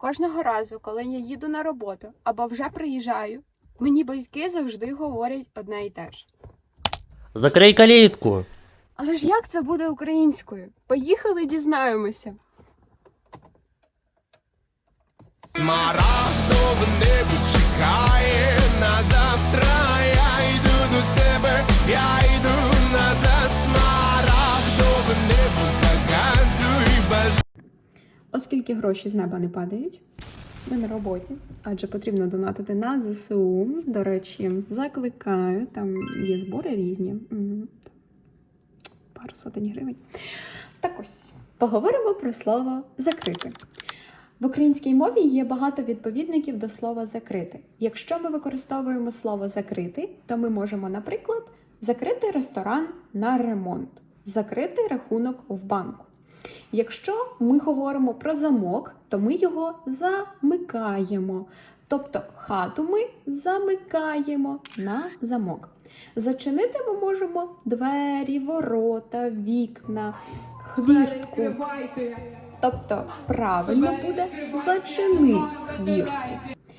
кожного разу, коли я їду на роботу або вже приїжджаю, мені батьки завжди говорять одне і те ж. Закрий калітку. Але ж як це буде українською? Поїхали, дізнаємося. Смарагдове Оскільки гроші з неба не падають, ми на роботі, адже потрібно донатити на ЗСУ. До речі, закликаю, там є збори різні. Пару сотень гривень. Так ось, поговоримо про слово закрити. В українській мові є багато відповідників до слова закрити. Якщо ми використовуємо слово закрити, то ми можемо, наприклад, закрити ресторан на ремонт, закрити рахунок в банку. Якщо ми говоримо про замок, то ми його замикаємо. Тобто хату ми замикаємо на замок. Зачинити ми можемо двері, ворота, вікна, хвіртку. Тобто правильно буде зачини хвіртку.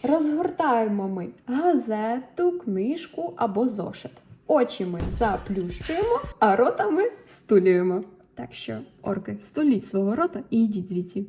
Розгортаємо ми газету, книжку або зошит. Очі ми заплющуємо, а рота ми стулюємо. Так що, орки, століть свого рота і йдіть звідси.